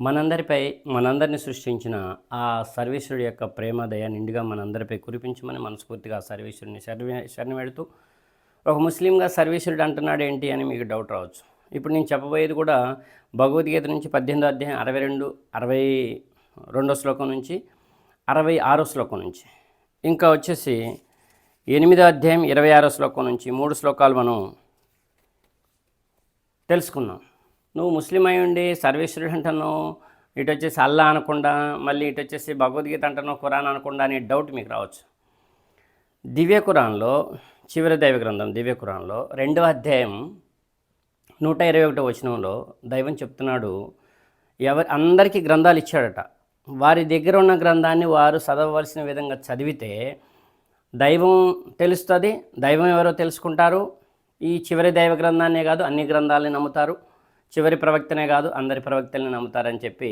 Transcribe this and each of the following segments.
మనందరిపై మనందరిని సృష్టించిన ఆ సర్వేశ్వరుడి యొక్క ప్రేమ దయ నిండుగా మనందరిపై కురిపించమని మనస్ఫూర్తిగా సర్వేశ్వరుని శరణి శరణి పెడుతూ ఒక ముస్లింగా సర్వేశ్వరుడు అంటున్నాడు ఏంటి అని మీకు డౌట్ రావచ్చు. ఇప్పుడు నేను చెప్పబోయేది కూడా భగవద్గీత నుంచి పద్దెనిమిదో అధ్యాయం అరవై రెండు అరవై రెండో శ్లోకం నుంచి అరవై ఆరో శ్లోకం నుంచి. ఇంకా వచ్చేసి ఎనిమిదో అధ్యాయం ఇరవై ఆరో శ్లోకం నుంచి మూడు శ్లోకాలు మనం తెలుసుకున్నాం నువ్వు ముస్లిం అయి ఉండి సర్వేశ్వరుడు అంటున్నావు ఇటు వచ్చేసి అల్లా అనకుండా మళ్ళీ ఇటు వచ్చేసి భగవద్గీత అంటున్నావు ఖురాన్ అనకుండా అనే డౌట్ మీకు రావచ్చు. దివ్య ఖురాన్లో చివరి దైవ గ్రంథం దివ్య ఖురాన్లో రెండవ అధ్యాయం నూట ఇరవై ఒకటో వచనంలో దైవం చెప్తున్నాడు ఎవరి అందరికీ గ్రంథాలు ఇచ్చాడట. వారి దగ్గర ఉన్న గ్రంథాన్ని వారు చదవవలసిన విధంగా చదివితే దైవం తెలుస్తుంది దైవం ఎవరో తెలుసుకుంటారు. ఈ చివరి దైవ గ్రంథాన్నే కాదు అన్ని గ్రంథాలని నమ్ముతారు. చివరి ప్రవక్తనే కాదు అందరి ప్రవక్తల్ని నమ్ముతారని చెప్పి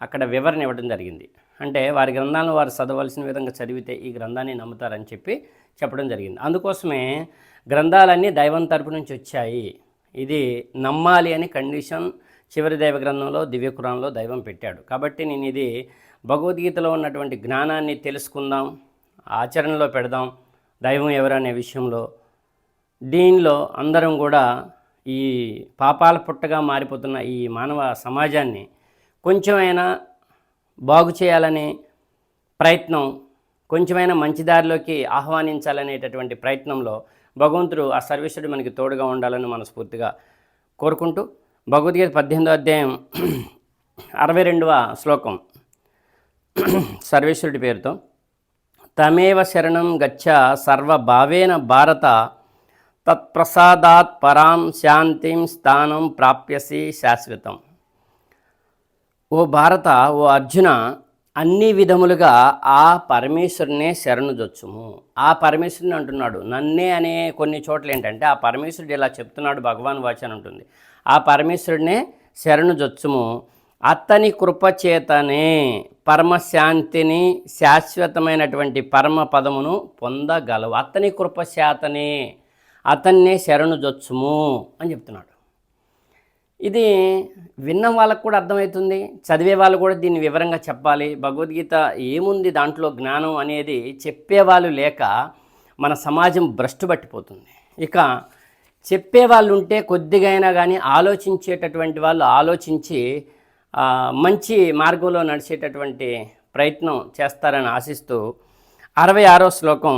అక్కడ వివరణ ఇవ్వడం జరిగింది. అంటే వారి గ్రంథాలను వారు చదవలసిన విధంగా చదివితే ఈ గ్రంథాన్ని నమ్ముతారని చెప్పి చెప్పడం జరిగింది. అందుకోసమే గ్రంథాలన్నీ దైవం తరపు నుంచి వచ్చాయి. ఇది నమ్మాలి అని కండిషన్ చివరి దైవ గ్రంథంలో దివ్యకురాణంలో దైవం పెట్టాడు. కాబట్టి నేను ఇది భగవద్గీతలో ఉన్నటువంటి జ్ఞానాన్ని తెలుసుకుందాం ఆచరణలో పెడదాం దైవం ఎవరనే విషయంలో దీనిలో అందరం కూడా ఈ పాపాల పుట్టగా మారిపోతున్న ఈ మానవ సమాజాన్ని కొంచెమైనా బాగు చేయాలనే ప్రయత్నం కొంచెమైనా మంచి దారిలోకి ఆహ్వానించాలనేటటువంటి ప్రయత్నంలో భగవంతుడు ఆ సర్వేశ్వరుడు మనకి తోడుగా ఉండాలని మనస్ఫూర్తిగా కోరుకుంటూ భగవద్గీత పద్దెనిమిదో అధ్యాయం అరవై రెండవ శ్లోకం సర్వేశ్వరుడి పేరుతో తమేవ శరణం గచ్చ సర్వభావేన భారత తత్ప్రసాదాత్ పరాం శాంతిం స్థానం ప్రాప్యసి శాశ్వతం. ఓ భారత ఓ అర్జున అన్ని విధములుగా ఆ పరమేశ్వరునే శరణుజొచ్చుము. ఆ పరమేశ్వరుని అంటున్నాడు నన్నే అనే కొన్ని చోట్ల ఏంటంటే ఆ పరమేశ్వరుడు ఇలా చెప్తున్నాడు భగవాన్ వాచన ఉంటుంది ఆ పరమేశ్వరుడినే శరణుజొచ్చుము. అతని కృపచేతనే పరమశాంతిని శాశ్వతమైనటువంటి పరమ పదమును పొందగలవు. అతని కృపశాతనే అతన్నే శరణుజొచ్చుము అని చెప్తున్నాడు. ఇది విన్న వాళ్ళకు కూడా అర్థమవుతుంది చదివే వాళ్ళు కూడా దీన్ని వివరంగా చెప్పాలి. భగవద్గీత ఏముంది దాంట్లో జ్ఞానం అనేది చెప్పేవాళ్ళు లేక మన సమాజం భ్రష్టు పట్టిపోతుంది. ఇక చెప్పేవాళ్ళు ఉంటే కొద్దిగైనా కానీ ఆలోచించేటటువంటి వాళ్ళు ఆలోచించి మంచి మార్గంలో నడిచేటటువంటి ప్రయత్నం చేస్తారని ఆశిస్తూ అరవై ఆరో శ్లోకం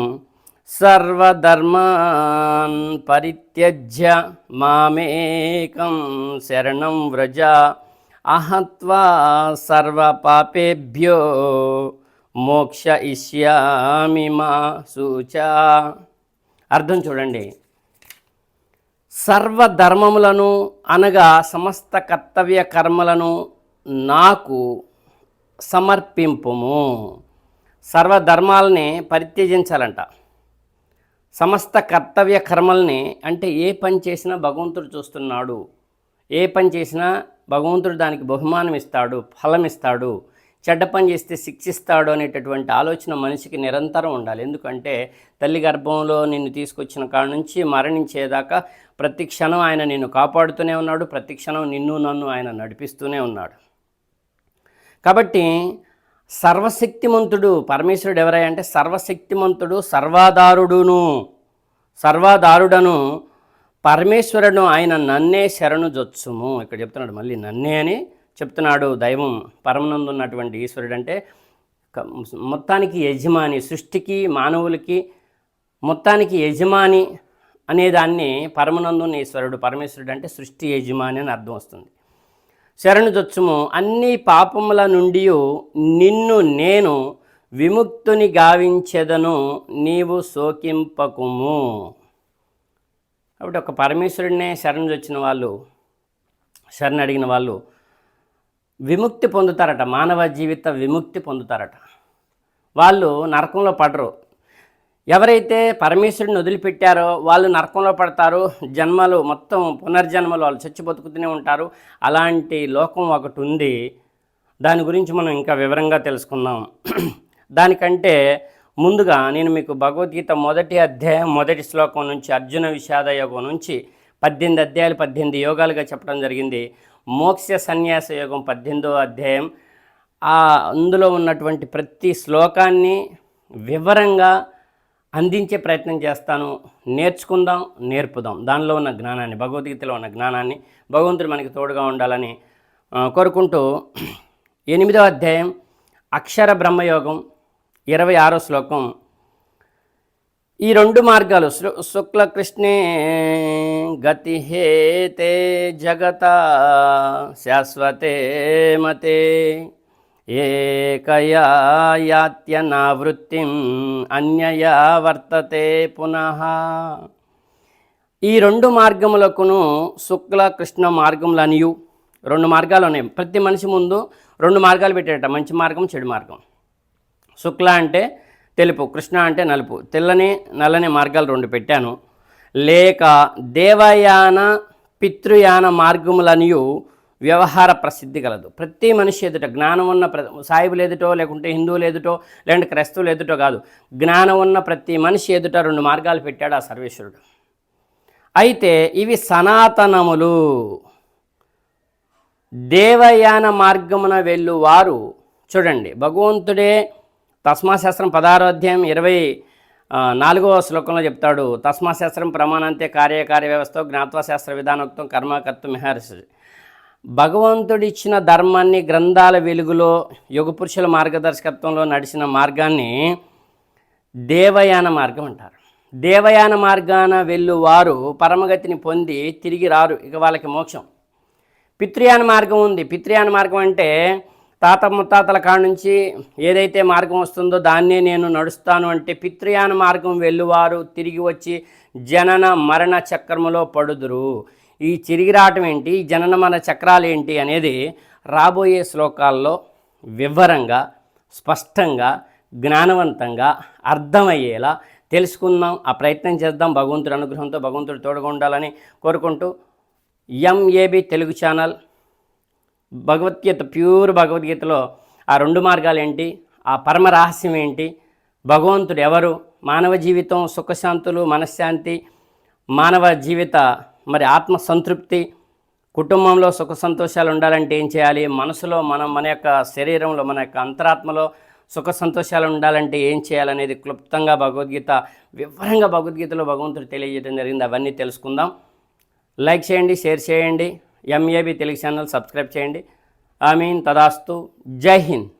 సర్వధర్మాన్ పరిత్యజ్య మామేకం శరణం వ్రజ అహత్వా సర్వపాపేభ్యో మోక్ష ఇష్యామి మా సూచ. అర్థం చూడండి. సర్వధర్మములను అనగా సమస్త కర్తవ్య కర్మలను నాకు సమర్పింపుము. సర్వధర్మాలని పరిత్యజించాలంట. సమస్త కర్తవ్య కర్మల్ని అంటే ఏ పని చేసినా భగవంతుడు చూస్తున్నాడు. ఏ పని చేసినా భగవంతుడు దానికి బహుమానం ఇస్తాడు ఫలం ఇస్తాడు. చెడ్డ పని చేస్తే శిక్షిస్తాడు అనేటటువంటి ఆలోచన మనిషికి నిరంతరం ఉండాలి. ఎందుకంటే తల్లి గర్భంలో నిన్ను తీసుకొచ్చిన కాడ నుంచి మరణించేదాకా ప్రతి క్షణం ఆయన నిన్ను కాపాడుతూనే ఉన్నాడు ప్రతి క్షణం నిన్ను నన్ను ఆయన నడిపిస్తూనే ఉన్నాడు. కాబట్టి సర్వశక్తిమంతుడు పరమేశ్వరుడు ఎవరై అంటే సర్వశక్తిమంతుడు సర్వాధారుడును సర్వాధారుడను పరమేశ్వరుడు ఆయన నన్నే శరణు జొచ్చుము. ఇక్కడ చెప్తున్నాడు మళ్ళీ నన్నే అని చెప్తున్నాడు దైవం. పరమనందు ఉన్నటువంటి ఈశ్వరుడు అంటే మొత్తానికి యజమాని సృష్టికి మానవులకి మొత్తానికి యజమాని అనే దాన్ని పరమనందున్న ఈశ్వరుడు పరమేశ్వరుడు అంటే సృష్టి యజమాని అని అర్థం వస్తుంది. శరణుజొచ్చుము అన్ని పాపముల నుండి నిన్ను నేను విముక్తుని గావించెదను నీవు శోకింపకుము. కాబట్టి ఒక పరమేశ్వరుడినే శరణు వచ్చిన వాళ్ళు శరణు అడిగిన వాళ్ళు విముక్తి పొందుతారట మానవ జీవిత విముక్తి పొందుతారట. వాళ్ళు నరకంలో పడరు. ఎవరైతే పరమేశ్వరుని వదిలిపెట్టారో వాళ్ళు నరకంలో పడతారు జన్మలు మొత్తం పునర్జన్మలు వాళ్ళు చచ్చి బతుకుతూనే ఉంటారు. అలాంటి లోకం ఒకటి ఉంది. దాని గురించి మనం ఇంకా వివరంగా తెలుసుకుందాం. దానికంటే ముందుగా నేను మీకు భగవద్గీత మొదటి అధ్యాయం మొదటి శ్లోకం నుంచి అర్జున విషాద యోగం నుంచి పద్దెనిమిది అధ్యాయాలు పద్దెనిమిది యోగాలుగా చెప్పడం జరిగింది. మోక్ష సన్యాస యోగం పద్దెనిమిదో అధ్యాయం. ఆ అందులో ఉన్నటువంటి ప్రతి శ్లోకాన్ని వివరంగా అందించే ప్రయత్నం చేస్తాను. నేర్చుకుందాం నేర్పుదాం. దానిలో ఉన్న జ్ఞానాన్ని భగవద్గీతలో ఉన్న జ్ఞానాన్ని భగవంతుడు మనకి తోడుగా ఉండాలని కోరుకుంటూ ఎనిమిదో అధ్యాయం అక్షర బ్రహ్మయోగం ఇరవై ఆరో శ్లోకం. ఈ రెండు మార్గాలు శృ శుక్ల కృష్ణే గతి హేతే జగత శాశ్వతే మతే. ఏకయా యాత్యనావృత్తిం అన్యయా వర్తతే పునః. ఈ రెండు మార్గములకును శుక్ల కృష్ణ మార్గములనియు రెండు మార్గాలు ఉన్నాయి. ప్రతి మనిషి ముందు రెండు మార్గాలు పెట్టేట. మంచి మార్గం చెడు మార్గం. శుక్ల అంటే తెలుపు కృష్ణ అంటే నలుపు. తెల్లని నల్లని మార్గాలు రెండు పెట్టాను. లేక దేవయాన పితృయాన మార్గములనియు వ్యవహార ప్రసిద్ధి కలదు. ప్రతి మనిషి ఎదుట జ్ఞానం ఉన్న ప్ర సాయిబులు ఎదుటో లేకుంటే హిందువులు ఎదుటో లేదంటే క్రైస్తవులు ఎదుటో కాదు. జ్ఞానం ఉన్న ప్రతి మనిషి ఎదుట రెండు మార్గాలు పెట్టాడు ఆ సర్వేశ్వరుడు. అయితే ఇవి సనాతనములు. దేవయాన మార్గమున వెళ్ళు వారు చూడండి భగవంతుడే తస్మాశాస్త్రం పదహారో అధ్యాయం ఇరవై నాలుగవ శ్లోకంలో చెప్తాడు. తస్మాశాస్త్రం ప్రమాణంతే కార్యకార్య వ్యవస్థ జ్ఞాత్వశాస్త్ర విధానోక్తం కర్మకర్త మిహర్షి. భగవంతుడిచ్చిన ధర్మాన్ని గ్రంథాల వెలుగులో యుగ పురుషుల మార్గదర్శకత్వంలో నడిచిన మార్గాన్ని దేవయాన మార్గం అంటారు. దేవయాన మార్గాన వెళ్ళు వారు పరమగతిని పొంది తిరిగి రారు ఇక వాళ్ళకి మోక్షం. పితృయాన మార్గం ఉంది. పితృయాన మార్గం అంటే తాత ముత్తాతల కాడ నుంచి ఏదైతే మార్గం వస్తుందో దాన్నే నేను నడుస్తాను అంటే పితృయాన మార్గం వెళ్ళువారు తిరిగి వచ్చి జనన మరణ చక్రములో పడుదురు. ఈ చిరిగిరాటం ఏంటి? జనన మన చక్రాలు ఏంటి అనేది రాబోయే శ్లోకాల్లో వివరంగా స్పష్టంగా జ్ఞానవంతంగా అర్థమయ్యేలా తెలుసుకుందాం. ఆ ప్రయత్నం చేద్దాం. భగవంతుడి అనుగ్రహంతో భగవంతుడు తోడుగా ఉండాలని కోరుకుంటూ MAB Telugu channel Bhagavad Gita pure భగవద్గీతలో ఆ రెండు మార్గాలు ఏంటి? ఆ పరమ రహస్యం ఏంటి? భగవంతుడు ఎవరు? మానవ జీవితం సుఖశాంతులు మనశ్శాంతి మానవ జీవిత మరి ఆత్మ సంతృప్తి కుటుంబంలో సుఖ సంతోషాలు ఉండాలంటే ఏం చేయాలి? మనసులో మనం మన యొక్క శరీరంలో మన యొక్క అంతరాత్మలో సుఖ సంతోషాలు ఉండాలంటే ఏం చేయాలనేది క్లుప్తంగా భగవద్గీత వివరంగా భగవద్గీతలో భగవంతుడు తెలియజేయడం జరిగింది. అవన్నీ తెలుసుకుందాం. లైక్ చేయండి షేర్ చేయండి. ఎంఏబి తెలుగు ఛానల్ సబ్స్క్రైబ్ చేయండి. ఐ మీన్ తదాస్తు. జై హింద్.